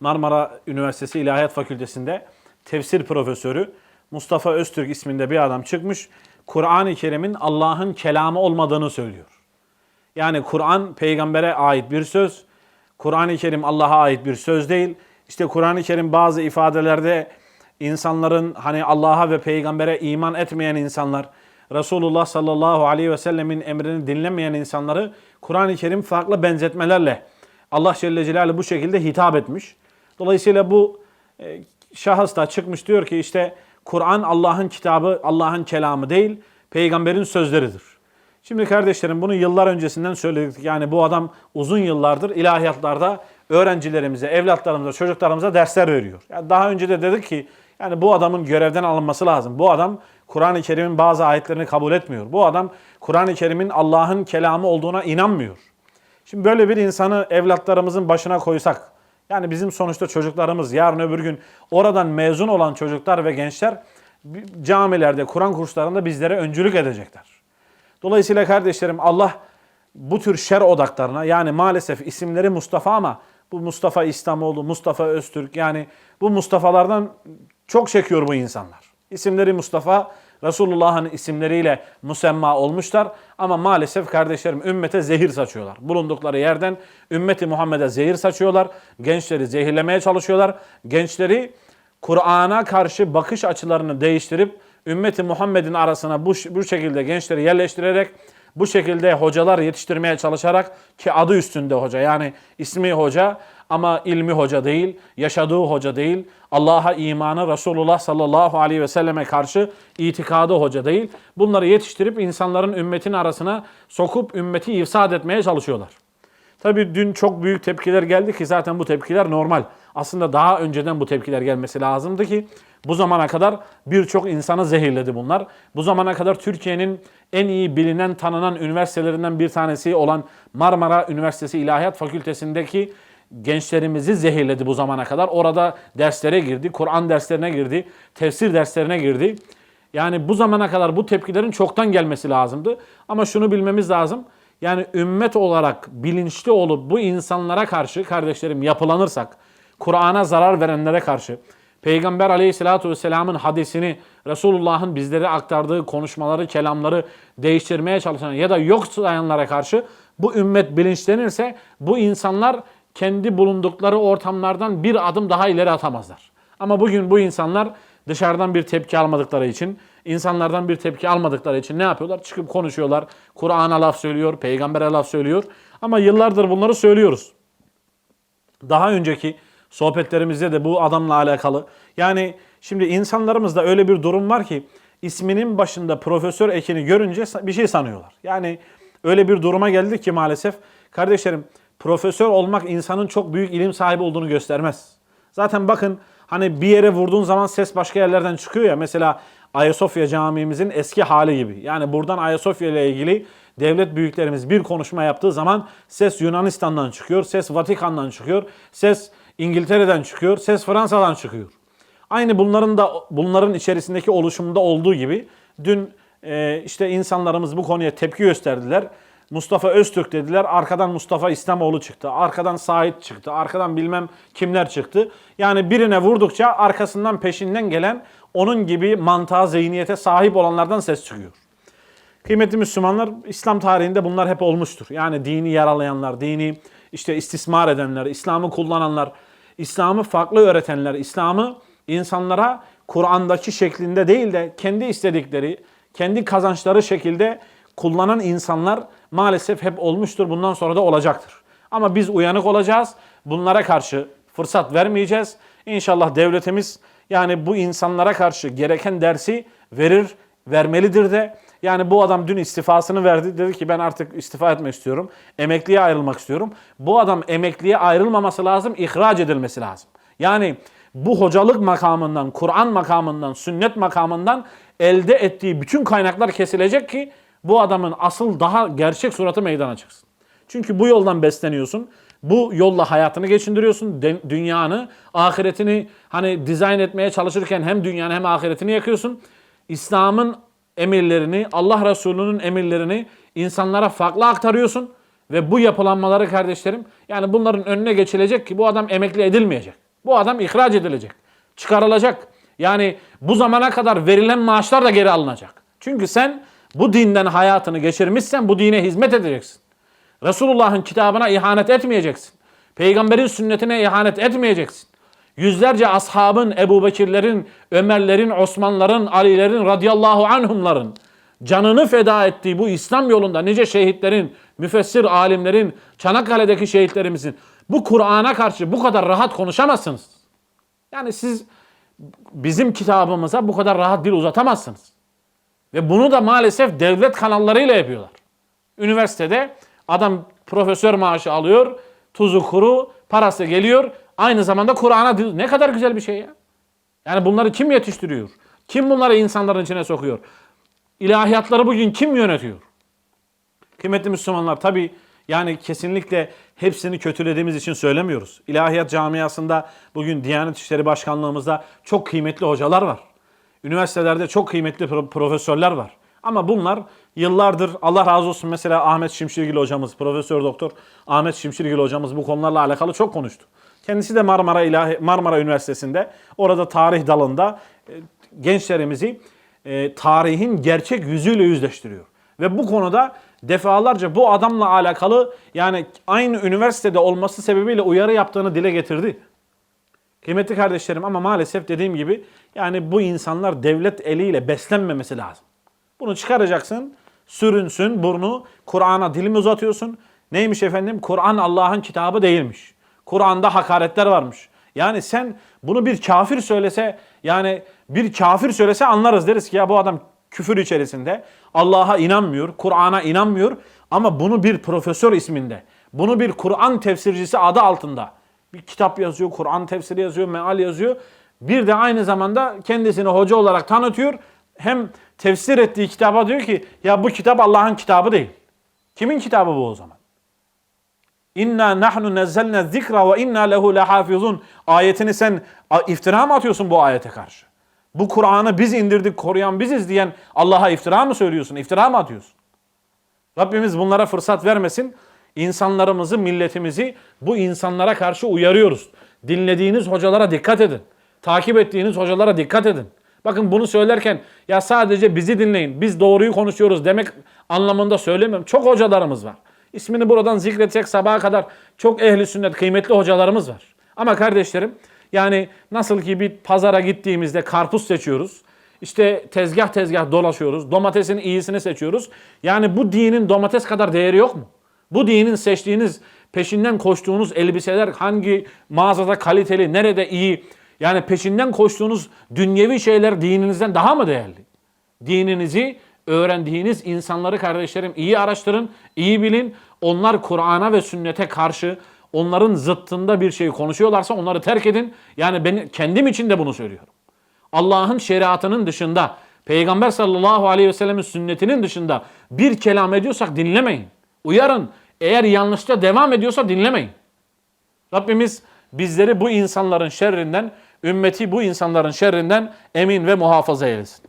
Marmara Üniversitesi İlahiyat Fakültesi'nde tefsir profesörü Mustafa Öztürk isminde bir adam çıkmış. Kur'an-ı Kerim'in Allah'ın kelamı olmadığını söylüyor. Yani Kur'an peygambere ait bir söz. Kur'an-ı Kerim Allah'a ait bir söz değil. İşte Kur'an-ı Kerim bazı ifadelerde insanların hani Allah'a ve peygambere iman etmeyen insanlar, Resulullah sallallahu aleyhi ve sellemin emrini dinlemeyen insanları Kur'an-ı Kerim farklı benzetmelerle Allah Celle Celaluhu bu şekilde hitap etmiş. Dolayısıyla bu e, şahıs da çıkmış diyor ki işte Kur'an Allah'ın kitabı, Allah'ın kelamı değil, peygamberin sözleridir. Şimdi kardeşlerim bunu yıllar öncesinden söyledik. Yani bu adam uzun yıllardır ilahiyatlarda öğrencilerimize, evlatlarımıza, çocuklarımıza dersler veriyor. Yani daha önce de dedik ki yani bu adamın görevden alınması lazım. Bu adam Kur'an-ı Kerim'in bazı ayetlerini kabul etmiyor. Bu adam Kur'an-ı Kerim'in Allah'ın kelamı olduğuna inanmıyor. Şimdi böyle bir insanı evlatlarımızın başına koysak, yani bizim sonuçta çocuklarımız yarın öbür gün oradan mezun olan çocuklar ve gençler camilerde, Kur'an kurslarında bizlere öncülük edecekler. Dolayısıyla kardeşlerim Allah bu tür şer odaklarına yani maalesef isimleri Mustafa ama bu Mustafa İslamoğlu, Mustafa Öztürk yani bu Mustafa'lardan çok çekiyor bu insanlar. İsimleri Mustafa, Resulullah'ın isimleriyle musemma olmuşlar ama maalesef kardeşlerim ümmete zehir saçıyorlar. Bulundukları yerden ümmeti Muhammed'e zehir saçıyorlar. Gençleri zehirlemeye çalışıyorlar. Gençleri Kur'an'a karşı bakış açılarını değiştirip ümmeti Muhammed'in arasına bu, bu şekilde gençleri yerleştirerek bu şekilde hocalar yetiştirmeye çalışarak ki adı üstünde hoca yani ismi hoca ama ilmi hoca değil, yaşadığı hoca değil, Allah'a imanı Resulullah sallallahu aleyhi ve selleme karşı itikadı hoca değil. Bunları yetiştirip insanların ümmetin arasına sokup ümmeti ifsad etmeye çalışıyorlar. Tabii dün çok büyük tepkiler geldi ki zaten bu tepkiler normal. Aslında daha önceden bu tepkiler gelmesi lazımdı ki bu zamana kadar birçok insanı zehirledi bunlar. Bu zamana kadar Türkiye'nin en iyi bilinen, tanınan üniversitelerinden bir tanesi olan Marmara Üniversitesi İlahiyat Fakültesindeki gençlerimizi zehirledi bu zamana kadar. Orada derslere girdi, Kur'an derslerine girdi, tefsir derslerine girdi. Yani bu zamana kadar bu tepkilerin çoktan gelmesi lazımdı. Ama şunu bilmemiz lazım. Yani ümmet olarak bilinçli olup bu insanlara karşı kardeşlerim yapılanırsak, Kur'an'a zarar verenlere karşı, Peygamber aleyhissalatü vesselamın hadisini, Resulullah'ın bizlere aktardığı konuşmaları, kelamları değiştirmeye çalışan ya da yok sayanlara karşı bu ümmet bilinçlenirse bu insanlar kendi bulundukları ortamlardan bir adım daha ileri atamazlar. Ama bugün bu insanlar dışarıdan bir tepki almadıkları için, insanlardan bir tepki almadıkları için ne yapıyorlar? Çıkıp konuşuyorlar. Kur'an'a laf söylüyor, peygambere laf söylüyor. Ama yıllardır bunları söylüyoruz. Daha önceki sohbetlerimizde de bu adamla alakalı. Yani şimdi insanlarımızda öyle bir durum var ki isminin başında profesör ekini görünce bir şey sanıyorlar. Yani öyle bir duruma geldik ki maalesef kardeşlerim profesör olmak insanın çok büyük ilim sahibi olduğunu göstermez. Zaten bakın hani bir yere vurduğun zaman ses başka yerlerden çıkıyor ya. Mesela Ayasofya Camii'mizin eski hali gibi. Yani buradan Ayasofya ile ilgili devlet büyüklerimiz bir konuşma yaptığı zaman ses Yunanistan'dan çıkıyor, ses Vatikan'dan çıkıyor, ses İngiltere'den çıkıyor, ses Fransa'dan çıkıyor. Aynı bunların da bunların içerisindeki oluşumda olduğu gibi dün e, işte insanlarımız bu konuya tepki gösterdiler. Mustafa Öztürk dediler. Arkadan Mustafa İslamoğlu çıktı. Arkadan Sait çıktı. Arkadan bilmem kimler çıktı. Yani birine vurdukça arkasından peşinden gelen onun gibi mantığa, zihniyete sahip olanlardan ses çıkıyor. Kıymetli Müslümanlar, İslam tarihinde bunlar hep olmuştur. Yani dini yaralayanlar, dini işte istismar edenler, İslam'ı kullananlar, İslam'ı farklı öğretenler, İslam'ı insanlara Kur'an'daki şeklinde değil de kendi istedikleri, kendi kazançları şekilde kullanan insanlar maalesef hep olmuştur. Bundan sonra da olacaktır. Ama biz uyanık olacağız. Bunlara karşı fırsat vermeyeceğiz. İnşallah devletimiz yani bu insanlara karşı gereken dersi verir, vermelidir de. Yani bu adam dün istifasını verdi. Dedi ki ben artık istifa etmek istiyorum. Emekliye ayrılmak istiyorum. Bu adam emekliye ayrılmaması lazım, ihraç edilmesi lazım. Yani bu hocalık makamından, Kur'an makamından, sünnet makamından elde ettiği bütün kaynaklar kesilecek ki bu adamın asıl daha gerçek suratı meydana çıksın. Çünkü bu yoldan besleniyorsun. Bu yolla hayatını geçindiriyorsun. Dünyanı, ahiretini hani dizayn etmeye çalışırken hem dünyanı hem ahiretini yakıyorsun. İslam'ın emirlerini, Allah Resulü'nün emirlerini insanlara farklı aktarıyorsun. Ve bu yapılanmaları kardeşlerim yani bunların önüne geçilecek ki bu adam emekli edilmeyecek. Bu adam ihraç edilecek. Çıkarılacak. Yani bu zamana kadar verilen maaşlar da geri alınacak. Çünkü sen bu dinden hayatını geçirmişsen bu dine hizmet edeceksin. Resulullah'ın kitabına ihanet etmeyeceksin. Peygamberin sünnetine ihanet etmeyeceksin. Yüzlerce ashabın, Ebu Bekirlerin, Ömerlerin, Osmanların, Alilerin, radıyallahu anhumların canını feda ettiği bu İslam yolunda nice şehitlerin, müfessir alimlerin, Çanakkale'deki şehitlerimizin bu Kur'an'a karşı bu kadar rahat konuşamazsınız. Yani siz bizim kitabımıza bu kadar rahat dil uzatamazsınız. Ve bunu da maalesef devlet kanallarıyla yapıyorlar. Üniversitede adam profesör maaşı alıyor, tuzu kuru, parası geliyor. Aynı zamanda Kur'an'a. Ne kadar güzel bir şey ya. Yani bunları kim yetiştiriyor? Kim bunları insanların içine sokuyor? İlahiyatları bugün kim yönetiyor? Kıymetli Müslümanlar tabi yani kesinlikle hepsini kötülediğimiz için söylemiyoruz. İlahiyat camiasında bugün Diyanet İşleri Başkanlığımızda çok kıymetli hocalar var. Üniversitelerde çok kıymetli pro- profesörler var. Ama bunlar yıllardır Allah razı olsun mesela Ahmet Şimşirgil hocamız, Profesör Doktor Ahmet Şimşirgil hocamız bu konularla alakalı çok konuştu. Kendisi de Marmara İlahi Marmara Üniversitesi'nde orada tarih dalında e, gençlerimizi e, tarihin gerçek yüzüyle yüzleştiriyor. Ve bu konuda defalarca bu adamla alakalı yani aynı üniversitede olması sebebiyle uyarı yaptığını dile getirdi. Kıymetli kardeşlerim ama maalesef dediğim gibi yani bu insanlar devlet eliyle beslenmemesi lazım. Bunu çıkaracaksın, sürünsün burnu, Kur'an'a dilimi uzatıyorsun. Neymiş efendim? Kur'an Allah'ın kitabı değilmiş. Kur'an'da hakaretler varmış. Yani sen bunu bir kafir söylese yani bir kafir söylese anlarız deriz ki ya bu adam küfür içerisinde Allah'a inanmıyor, Kur'an'a inanmıyor ama bunu bir profesör isminde, bunu bir Kur'an tefsircisi adı altında bir kitap yazıyor, Kur'an tefsiri yazıyor, meal yazıyor. Bir de aynı zamanda kendisini hoca olarak tanıtıyor. Hem tefsir ettiği kitaba diyor ki ya bu kitap Allah'ın kitabı değil. Kimin kitabı bu o zaman? İnna nahnu nezzelne zikra ve inna lehu lehafizun. Ayetini sen iftira mı atıyorsun bu ayete karşı? Bu Kur'an'ı biz indirdik, koruyan biziz diyen Allah'a iftira mı söylüyorsun? İftira mı atıyorsun? Rabbimiz bunlara fırsat vermesin. İnsanlarımızı, milletimizi bu insanlara karşı uyarıyoruz. Dinlediğiniz hocalara dikkat edin. Takip ettiğiniz hocalara dikkat edin. Bakın bunu söylerken ya sadece bizi dinleyin, biz doğruyu konuşuyoruz demek anlamında söylemiyorum. Çok hocalarımız var. İsmini buradan zikredecek sabaha kadar çok ehli sünnet kıymetli hocalarımız var. Ama kardeşlerim yani nasıl ki bir pazara gittiğimizde karpuz seçiyoruz. İşte tezgah tezgah dolaşıyoruz. Domatesin iyisini seçiyoruz. Yani bu dinin domates kadar değeri yok mu? Bu dinin seçtiğiniz, peşinden koştuğunuz elbiseler hangi mağazada kaliteli, nerede iyi? Yani peşinden koştuğunuz dünyevi şeyler dininizden daha mı değerli? Dininizi öğrendiğiniz insanları kardeşlerim iyi araştırın, iyi bilin. Onlar Kur'an'a ve sünnete karşı onların zıttında bir şey konuşuyorlarsa onları terk edin. Yani ben kendim için de bunu söylüyorum. Allah'ın şeriatının dışında, Peygamber sallallahu aleyhi ve sellemin sünnetinin dışında bir kelam ediyorsak dinlemeyin. Uyarın. Eğer yanlışta devam ediyorsa dinlemeyin. Rabbimiz bizleri bu insanların şerrinden, ümmeti bu insanların şerrinden emin ve muhafaza eylesin.